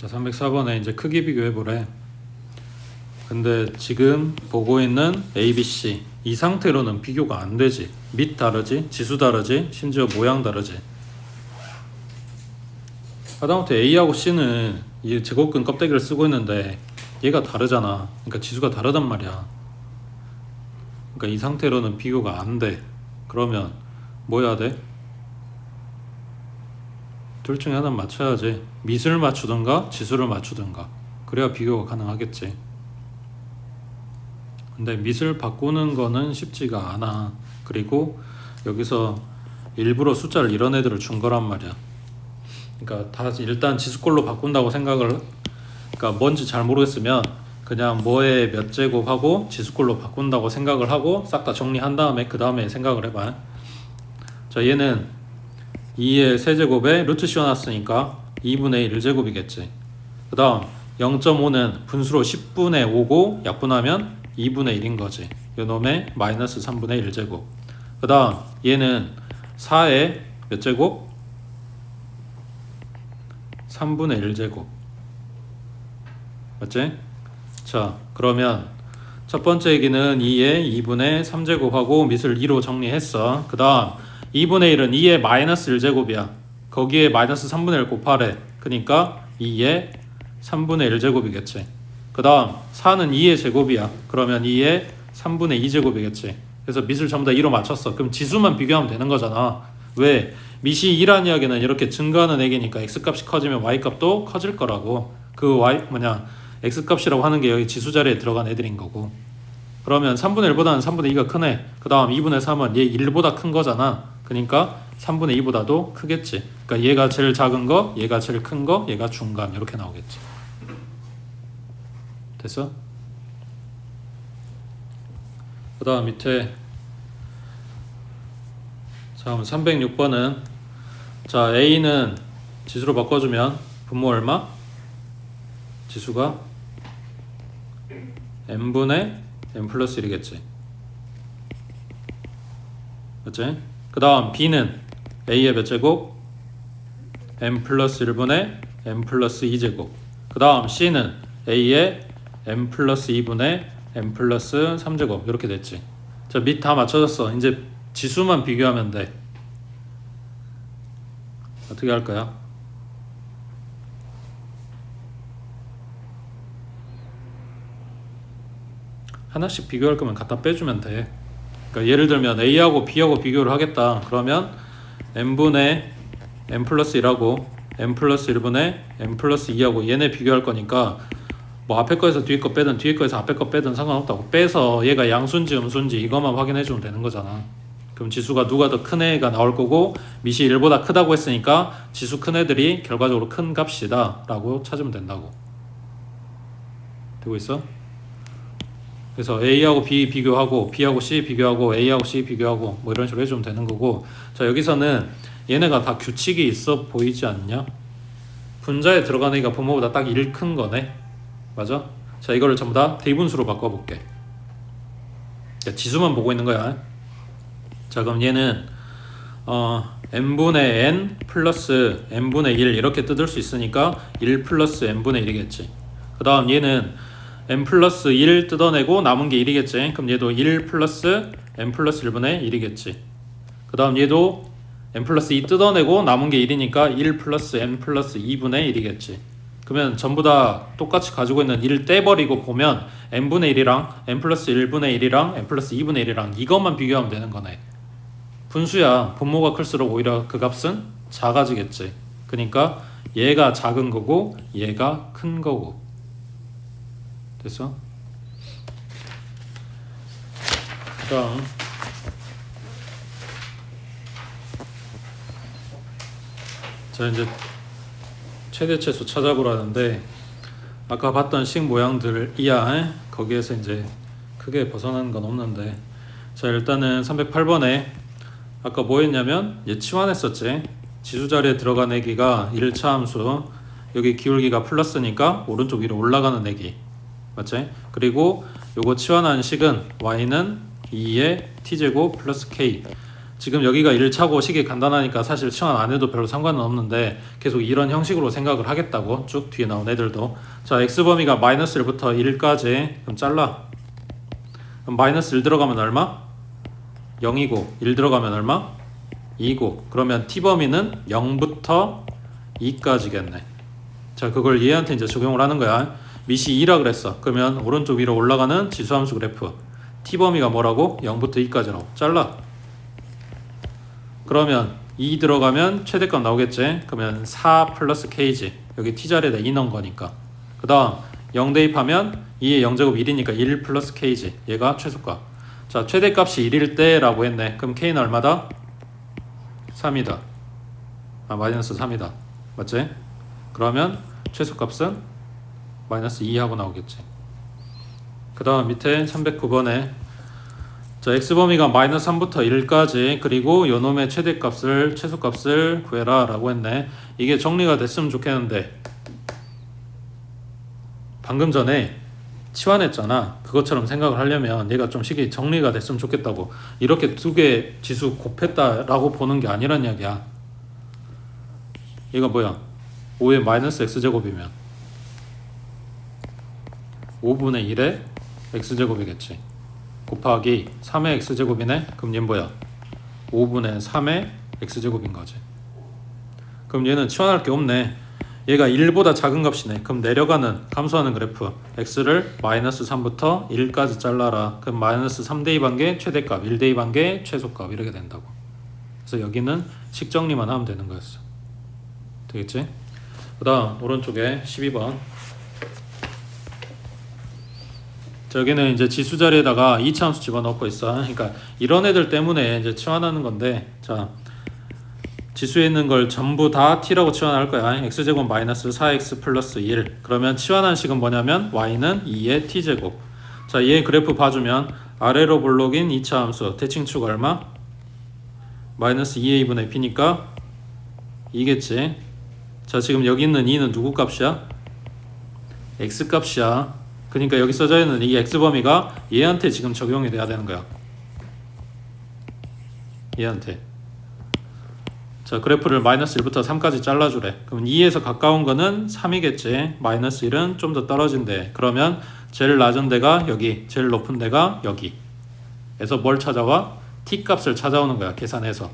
자, 304번에 이제 크기 비교해 보래. 근데 지금 보고 있는 A, B, C 이 상태로는 비교가 안 되지. 밑 다르지, 지수 다르지, 심지어 모양 다르지. 하다못해 A하고 C는 이 제곱근 껍데기를 쓰고 있는데 얘가 다르잖아. 그러니까 지수가 다르단 말이야. 그러니까 이 상태로는 비교가 안 돼. 그러면 뭐 해야 돼? 둘 중에 하나 맞춰야지. 밑을 맞추든가 지수를 맞추든가. 그래야 비교가 가능하겠지. 근데 밑을 바꾸는 거는 쉽지가 않아. 그리고 여기서 일부러 숫자를 이런 애들을 준 거란 말이야. 그러니까 다 일단 지수꼴로 바꾼다고 생각을 그러니까 뭔지 잘 모르겠으면 그냥 뭐에 몇 제곱하고 지수꼴로 바꾼다고 생각을 하고 싹 다 정리한 다음에 그 다음에 생각을 해봐. 자 얘는 2의 세제곱에 루트 씌워놨으니까 2분의 1제곱이겠지. 그 다음 0.5는 분수로 10분의 5고 약분하면 2분의 1인 거지. 요놈의 마이너스 3분의 1제곱. 그 다음 얘는 4의 몇 제곱? 3분의 1제곱. 맞지? 자, 그러면 첫 번째 얘기는 2의 2분의 3제곱하고 밑을 2로 정리했어. 그 다음 2분의 1은 2의 마이너스 1제곱이야. 거기에 마이너스 3분의 1 곱하래. 그러니까 2의 3분의 1제곱이겠지. 그 다음 4는 2의 제곱이야. 그러면 2의 3분의 2제곱이겠지. 그래서 밑을 전부 다 2로 맞췄어. 그럼 지수만 비교하면 되는 거잖아. 왜? 밑이 2란 이야기는 이렇게 증가하는 액이니까 x값이 커지면 y값도 커질 거라고. 그 y 뭐냐 x값이라고 하는 게 여기 지수 자리에 들어간 애들인 거고. 그러면 3분의 1보다는 3분의 2가 크네. 그 다음 2분의 3은 얘 1보다 큰 거잖아. 그러니까 3분의 2보다도 크겠지. 그러니까 얘가 제일 작은 거, 얘가 제일 큰 거, 얘가 중간 이렇게 나오겠지. 됐어? 그 다음 밑에 자 그럼 306번은 자 A는 지수로 바꿔주면 분모 얼마? 지수가 n분의 n 플러스 1이겠지 맞지? 그 다음 B는 A의 몇 제곱? n 플러스 1분의 n 플러스 2제곱 그 다음 C는 A의 n 플러스 2분의 n 플러스 3제곱 이렇게 됐지 자 밑 다 맞춰졌어 이제 지수만 비교하면 돼 어떻게 할 거야? 하나씩 비교할 거면 갖다 빼주면 돼. 그러니까 예를 들면 A하고 B하고 비교를 하겠다. 그러면 n분의 n 플러스 1하고 n 플러스 1분의 n 플러스 2하고 얘네 비교할 거니까 뭐 앞에 거에서 뒤에 거 빼든 뒤에 거에서 앞에 거 빼든 상관없다고 빼서 얘가 양수인지 음수인지 이것만 확인해 주면 되는 거잖아. 그럼 지수가 누가 더 큰 애가 나올 거고 밑이 1보다 크다고 했으니까 지수 큰 애들이 결과적으로 큰 값이다 라고 찾으면 된다고. 되고 있어? 그래서 A하고 B 비교하고 B하고 C 비교하고 A하고 C 비교하고 뭐 이런 식으로 해주면 되는 거고. 자 여기서는 얘네가 다 규칙이 있어 보이지 않냐? 분자에 들어가는 애가 분모보다 딱 1 큰 거네. 맞아? 자 이거를 전부 다 대분수로 바꿔볼게. 자, 지수만 보고 있는 거야. 자 그럼 얘는 어, n분의 n 플러스 n분의 1 이렇게 뜯을 수 있으니까 1 플러스 n분의 1이겠지. 그 다음 얘는 n 플러스 1 뜯어내고 남은 게 1이겠지. 그럼 얘도 1 플러스 n 플러스 1분의 1이겠지. 그 다음 얘도 n 플러스 2 뜯어내고 남은 게 1이니까 1 플러스 n 플러스 2분의 1이겠지. 그러면 전부 다 똑같이 가지고 있는 1 떼버리고 보면 n분의 1이랑 n 플러스 1분의 1이랑 n 플러스 2분의 1이랑 이것만 비교하면 되는 거네. 분수야. 분모가 클수록 오히려 그 값은 작아지겠지. 그러니까 얘가 작은 거고 얘가 큰 거고. 됐어? 그다음 자 이제 최대치수 찾아보라는데 아까 봤던 식 모양들이야 에? 거기에서 이제 크게 벗어나는 건 없는데 자 일단은 308번에 아까 뭐 했냐면 얘 치환 했었지 지수 자리에 들어간 애기가 1차 함수 여기 기울기가 플러스니까 오른쪽 위로 올라가는 애기 맞지? 그리고 요거 치환한 식은 y는 2의 t제곱 플러스 k 지금 여기가 1차고 식이 간단하니까 사실 치환 안 해도 별로 상관은 없는데 계속 이런 형식으로 생각을 하겠다고 쭉 뒤에 나온 애들도 자 x 범위가 마이너스 1부터 1까지 그럼 잘라 그럼 마이너스 1 들어가면 얼마? 0이고 1 들어가면 얼마? 2고 그러면 t 범위는 0부터 2까지겠네 자 그걸 얘한테 이제 적용을 하는 거야 밑이 2라 그랬어. 그러면 오른쪽 위로 올라가는 지수함수 그래프. t 범위가 뭐라고? 0부터 2까지라고. 잘라. 그러면 2 들어가면 최대값 나오겠지? 그러면 4 플러스 k지. 여기 t 자리에다 2 넣은 거니까. 그 다음 0 대입하면 2의 0제곱 1이니까 1 플러스 k지. 얘가 최소값. 자 최대값이 1일 때라고 했네. 그럼 k는 얼마다? 3이다. 아 마이너스 3이다. 맞지? 그러면 최소값은 마이너스 2하고 나오겠지. 그 다음 밑에 309번에 자 x범위가 마이너스 3부터 1까지 그리고 요놈의 최대값을 최소값을 구해라 라고 했네. 이게 정리가 됐으면 좋겠는데 방금 전에 치환했잖아. 그것처럼 생각을 하려면 얘가 좀 식이 정리가 됐으면 좋겠다고 이렇게 두 개 지수 곱했다 라고 보는 게 아니란 이야기야. 얘가 뭐야? 5의 마이너스 x제곱이면 5분의 1의 x제곱이겠지. 곱하기 3의 x제곱이네. 그럼 얘는 뭐야? 5분의 3의 x제곱인 거지. 그럼 얘는 치환할 게 없네. 얘가 1보다 작은 값이네. 그럼 내려가는 감소하는 그래프. x를 마이너스 3부터 1까지 잘라라. 그럼 마이너스 3 대입한 게 최대값 1 대입한 게 최소값 이렇게 된다고. 그래서 여기는 식 정리만 하면 되는 거였어. 되겠지? 그 다음 오른쪽에 12번 저기는 이제 지수 자리에다가 이차함수 집어넣고 있어. 그러니까 이런 애들 때문에 이제 치환하는 건데, 자 지수에 있는 걸 전부 다 t라고 치환할 거야. x 제곱 마이너스 4x 플러스 1. 그러면 치환한 식은 뭐냐면 y는 2의 t 제곱. 자, 얘 그래프 봐주면 아래로 볼록인 2차 함수 대칭축 얼마? 마이너스 2의 2분의 p니까 2겠지. 자, 지금 여기 있는 2는 누구 값이야? x 값이야. 그러니까 여기 써져 있는 이 x 범위가 얘한테 지금 적용이 돼야 되는 거야. 얘한테. 자 그래프를 마이너스 1부터 3까지 잘라주래. 그럼 2에서 가까운 거는 3이겠지. 마이너스 1은 좀 더 떨어진대. 그러면 제일 낮은 데가 여기, 제일 높은 데가 여기. 에서 뭘 찾아와? t 값을 찾아오는 거야. 계산해서.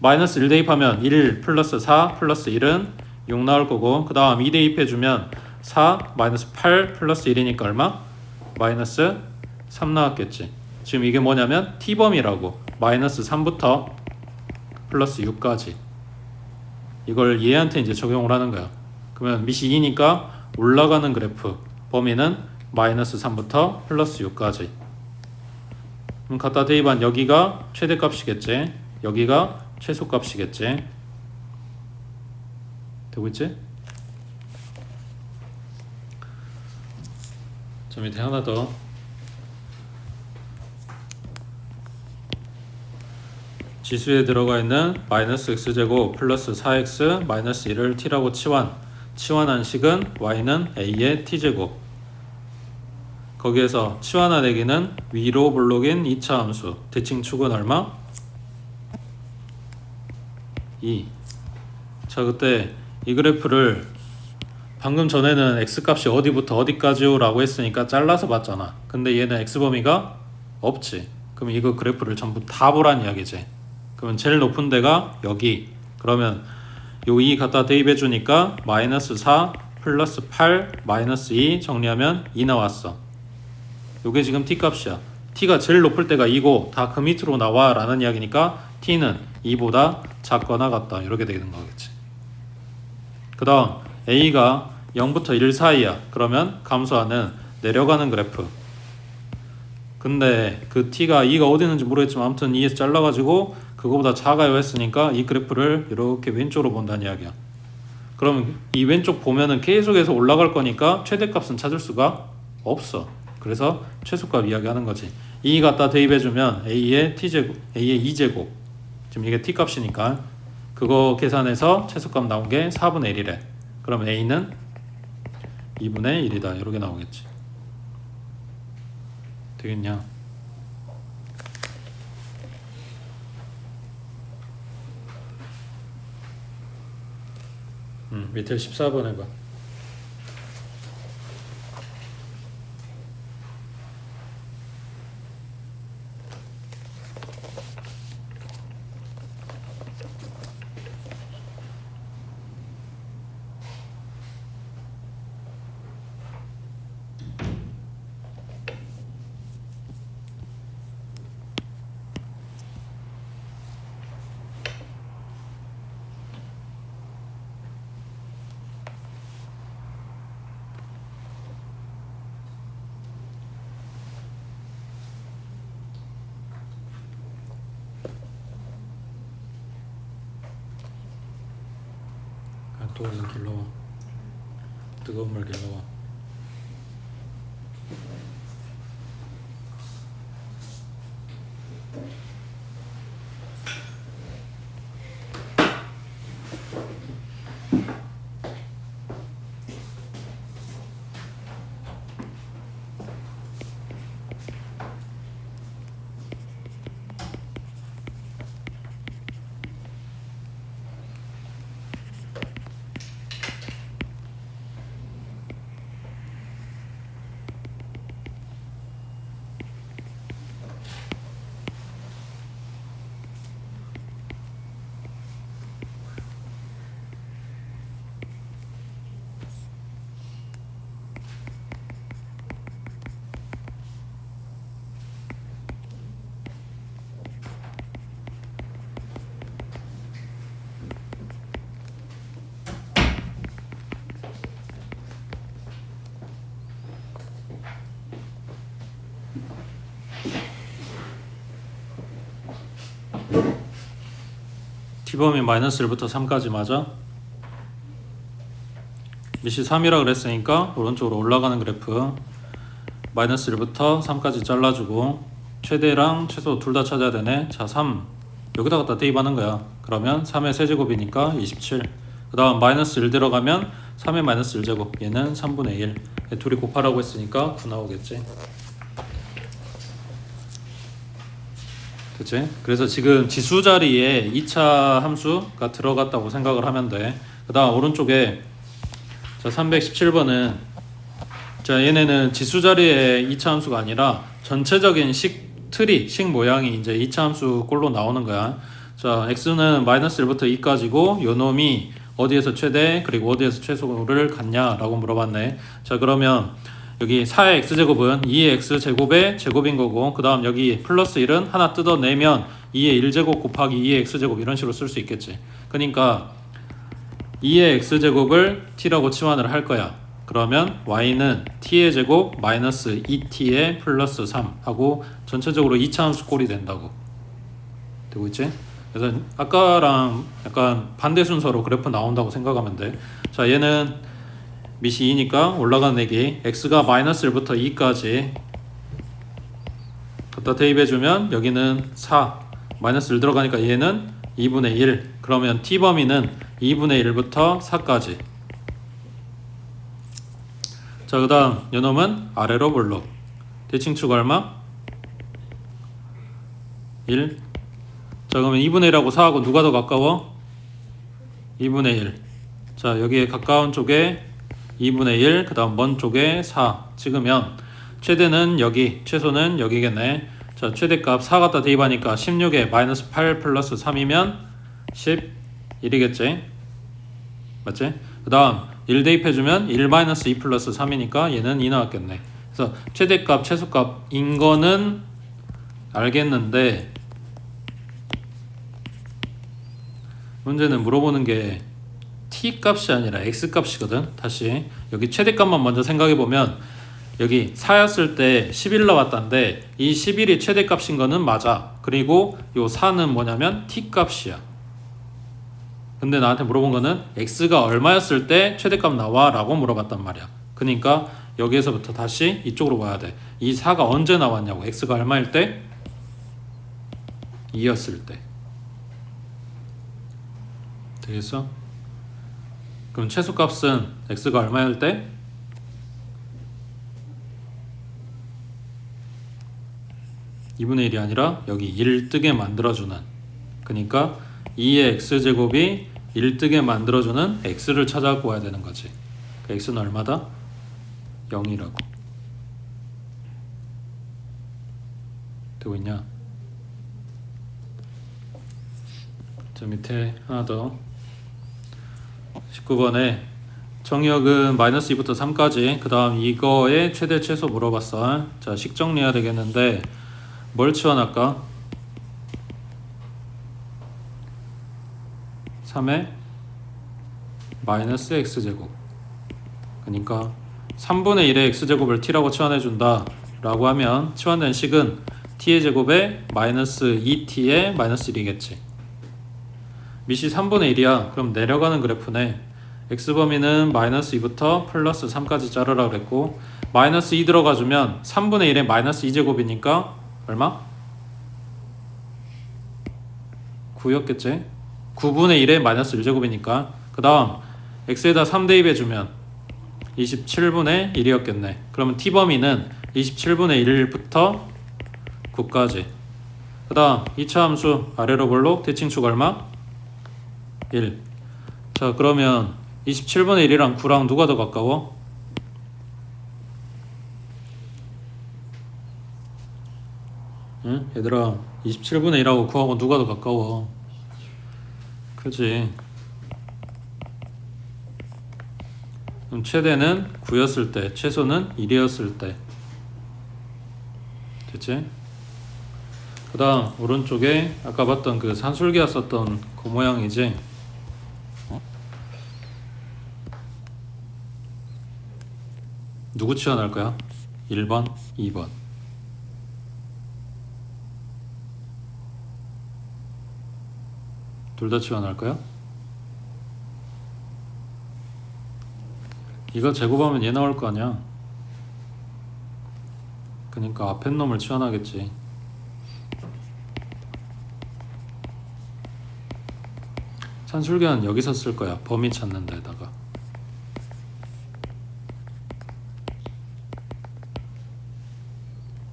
마이너스 1 대입하면 1 플러스 4 플러스 1은 6 나올 거고 그 다음 2 대입해주면 4 마이너스 8 플러스 1이니까 얼마? 마이너스 3 나왔겠지. 지금 이게 뭐냐면 t범위라고 마이너스 3부터 플러스 6까지 이걸 얘한테 이제 적용을 하는 거야. 그러면 밑이 2니까 올라가는 그래프 범위는 마이너스 3부터 플러스 6까지 그럼 갖다 대입한 여기가 최대값이겠지. 여기가 최소값이겠지. 되고 있지? 저 밑에 하나 더. 지수에 들어가 있는 마이너스 x제곱 플러스 4x 마이너스 1을 t라고 치환. 치환한 식은 y는 a의 t제곱. 거기에서 치환한 애기는 위로 볼록인 2차 함수. 대칭 축은 얼마? 2. 자, 그때 이 그래프를 방금 전에는 x 값이 어디부터 어디까지요 라고 했으니까 잘라서 봤잖아. 근데 얘는 x 범위가 없지. 그럼 이거 그래프를 전부 다 보란 이야기지. 그러면 제일 높은 데가 여기. 그러면 요 2 갖다 대입해 주니까 마이너스 4 플러스 8 마이너스 2 정리하면 2 나왔어. 요게 지금 t 값이야. t가 제일 높을 때가 2고 다 그 밑으로 나와 라는 이야기니까 t는 2보다 작거나 같다. 이렇게 되는 거겠지. 그 다음 a가 0부터 1 사이야. 그러면 감소하는 내려가는 그래프. 근데 그 t가 2가 어디 있는지 모르겠지만 아무튼 2에서 잘라가지고 그거보다 작아요 했으니까 이 그래프를 이렇게 왼쪽으로 본다는 이야기야. 그러면 이 왼쪽 보면은 계속해서 올라갈 거니까 최대값은 찾을 수가 없어. 그래서 최소값 이야기하는 거지. 2 갖다 대입해주면 a의 t제곱, a의 2제곱. 지금 이게 t 값이니까 그거 계산해서 최소값 나온 게 4분의 1이래. 그럼 a는 2분의 1이다. 이렇게 나오겠지. 되겠냐? 음, 밑에 14번 해봐. 얼른 길러와. 뜨거운 물 길러와. T범위 마이너스 1부터 3까지 맞아? 밑이 3이라 그랬으니까 오른쪽으로 올라가는 그래프. 마이너스 1부터 3까지 잘라주고 최대랑 최소 둘 다 찾아야 되네. 자 3 여기다 갖다 대입하는 거야. 그러면 3의 세제곱이니까 27그 다음 마이너스 1 들어가면 3의 마이너스 1제곱. 얘는 3분의 1 둘이 곱하라고 했으니까 9 나오겠지 그치? 그래서 지금 지수 자리에 2차 함수가 들어갔다고 생각을 하면 돼. 그 다음 오른쪽에 자 317번은 자 얘네는 지수 자리에 2차 함수가 아니라 전체적인 식 틀이 식 모양이 이제 2차 함수 꼴로 나오는 거야. 자 x는 마이너스 1부터 2까지고 요 놈이 어디에서 최대 그리고 어디에서 최소를 갖냐라고 물어봤네. 자 그러면 여기 4의 x제곱은 2의 x제곱의 제곱인 거고 그 다음 여기 플러스 1은 하나 뜯어내면 2의 1제곱 곱하기 2의 x제곱 이런 식으로 쓸 수 있겠지. 그러니까 2의 x제곱을 t라고 치환을 할 거야. 그러면 y는 t의 제곱 마이너스 2t의 플러스 3 하고 전체적으로 2차 함수 꼴이 된다고. 되고 있지? 그래서 아까랑 약간 반대 순서로 그래프 나온다고 생각하면 돼 자 얘는 밑이 2니까 올라가는 얘기 x가 마이너스 1부터 2까지 갖다 대입해주면 여기는 4 마이너스 1 들어가니까 얘는 2분의 1 그러면 t 범위는 2분의 1부터 4까지. 자 그 다음 요놈은 아래로 볼록. 대칭축 얼마? 1 자 그러면 2분의 1하고 4하고 누가 더 가까워? 2분의 1 자 여기에 가까운 쪽에 2분의 1, 그 다음 먼 쪽에 4 찍으면 최대는 여기, 최소는 여기겠네. 자, 최대값 4 갖다 대입하니까 16에 마이너스 8 플러스 3이면 11이겠지? 맞지? 그 다음 1 대입해주면 1 마이너스 2 플러스 3이니까 얘는 2 나왔겠네. 그래서 최대값, 최소값인 거는 알겠는데 문제는 물어보는 게 t 값이 아니라 x 값이거든. 다시 여기 최대값만 먼저 생각해 보면 여기 4였을 때 11 나왔다는데 이 11이 최대값인 거는 맞아. 그리고 요 4는 뭐냐면 t 값이야. 근데 나한테 물어본 거는 x가 얼마였을 때 최대값 나와라고 물어봤단 말이야. 그러니까 여기에서부터 다시 이쪽으로 와야 돼. 이 4가 언제 나왔냐고. x가 얼마일 때? 2였을 때. 되겠어? 그럼 최소값은 x가 얼마일 때? (2분의 1이) 아니라 여기 1 뜨게 만들어주는 그러니까 2의 x제곱이 1 뜨게 만들어주는 x를 찾아갖고 와야 되는 거지. 그 x는 얼마다? 0이라고. 되고 있냐? 저 밑에 하나 더 19번에 정의역은 마이너스 2부터 3까지 그 다음 이거의 최대 최소 물어봤어 자 식 정리해야 되겠는데 뭘 치환할까? 3의 마이너스 x제곱. 그러니까 3분의 1의 x제곱을 t라고 치환해준다 라고 하면 치환된 식은 t의 제곱에 마이너스 2t의 마이너스 1이겠지 밑이 3분의 1이야. 그럼 내려가는 그래프네. X 범위는 마이너스 2부터 플러스 3까지 자르라 그랬고 마이너스 2 들어가주면 3분의 1에 마이너스 2제곱이니까 얼마? 9였겠지? 9분의 1에 마이너스 1제곱이니까. 그 다음 x에다 3 대입해주면 27분의 1이었겠네. 그러면 t 범위는 27분의 1부터 9까지. 그 다음 2차 함수 아래로 볼록 대칭축 얼마? 1 자 그러면 27분의 1이랑 9랑 누가 더 가까워? 응? 얘들아 27분의 1하고 9하고 누가 더 가까워? 그지 그럼 최대는 9였을 때 최소는 1이었을 때 됐지? 그 다음 오른쪽에 아까 봤던 그 산술기가 썼던 그 모양이지 누구 치환할 거야? 1번, 2번. 둘 다 치환할 거야? 이거 제곱하면 얘 나올 거 아니야? 그니까 앞에 놈을 치환하겠지. 산술기는 여기서 쓸 거야. 범위 찾는 데다가.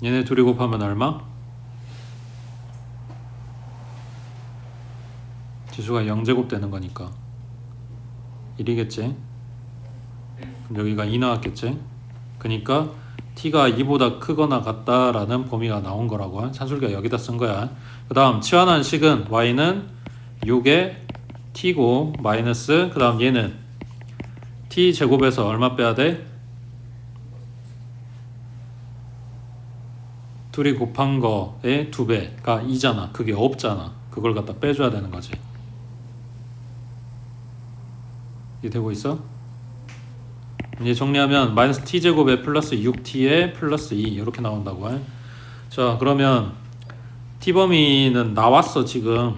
얘네 둘이 곱하면 얼마? 지수가 0제곱 되는 거니까 1이겠지? 그럼 여기가 2 나왔겠지? 그니까 t가 2보다 크거나 같다라는 범위가 나온 거라고 산술기가 여기다 쓴 거야 그 다음 치환한 식은 y는 6의 t고 마이너스 그 다음 얘는 t 제곱에서 얼마 빼야 돼? 둘이 곱한 거의 두 배가 2잖아. 그게 없잖아. 그걸 갖다 빼줘야 되는 거지. 이해 되고 있어? 이제 정리하면 마이너스 t 제곱에 플러스 6t에 플러스 2 이렇게 나온다고. 해. 자 그러면 t 범위는 나왔어 지금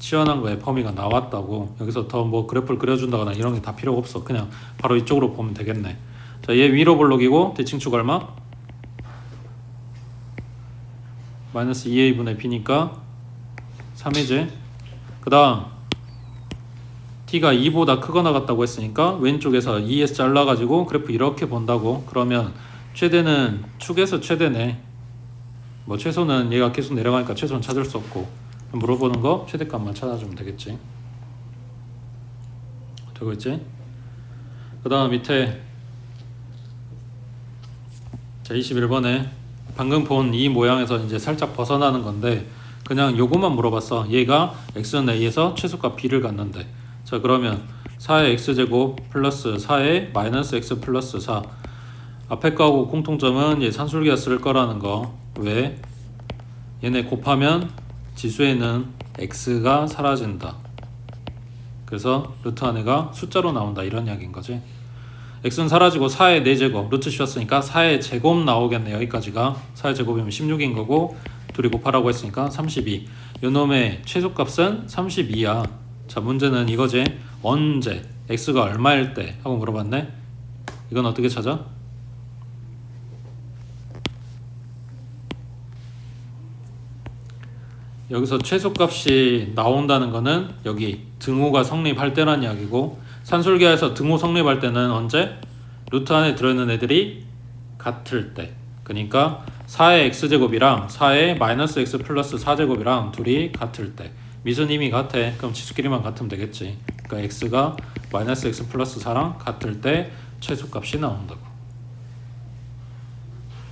치환한 거에 범위가 나왔다고 여기서 더 뭐 그래프를 그려준다거나 이런 게 다 필요 없어 그냥 바로 이쪽으로 보면 되겠네 자얘 위로 볼록이고 대칭축 얼마? 마이너스 2a분의 b니까 3이지 그 다음 t가 2보다 크거나 같다고 했으니까 왼쪽에서 2에서 잘라가지고 그래프 이렇게 본다고. 그러면 최대는 축에서 최대네. 뭐 최소는 얘가 계속 내려가니까 최소는 찾을 수 없고. 물어보는 거 최대값만 찾아주면 되겠지. 되고 있지? 그 다음 밑에 자 21번에 방금 본 이 모양에서 이제 살짝 벗어나는 건데 그냥 요것만 물어봤어. 얘가 x는 a에서 최소값 b를 갖는데 자 그러면 4의 x제곱 플러스 4의 마이너스 x 플러스 4 앞에 거하고 공통점은 얘 산술기가 쓸 거라는 거 왜? 얘네 곱하면 지수에는 x가 사라진다. 그래서 루트 안에가 숫자로 나온다 이런 이야기인 거지. X는 사라지고 4의 4제곱 루트 씌웠으니까 4의 제곱 나오겠네 여기까지가. 4의 제곱이면 16인 거고 둘이 곱하라고 했으니까 32 요놈의 최소값은 32야. 자 문제는 이거지. 언제? X가 얼마일 때? 하고 물어봤네. 이건 어떻게 찾아? 여기서 최소값이 나온다는 거는 여기 등호가 성립할 때란 이야기고 산술계에서 등호 성립할 때는 언제? 루트 안에 들어있는 애들이 같을 때. 그러니까 4의 x제곱이랑 4의 마이너스 x 플러스 4제곱이랑 둘이 같을 때. 미수님이 같아. 그럼 지수끼리만 같으면 되겠지. 그러니까 x가 마이너스 x 플러스 4랑 같을 때 최소값이 나온다고.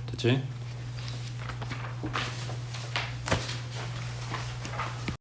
됐지?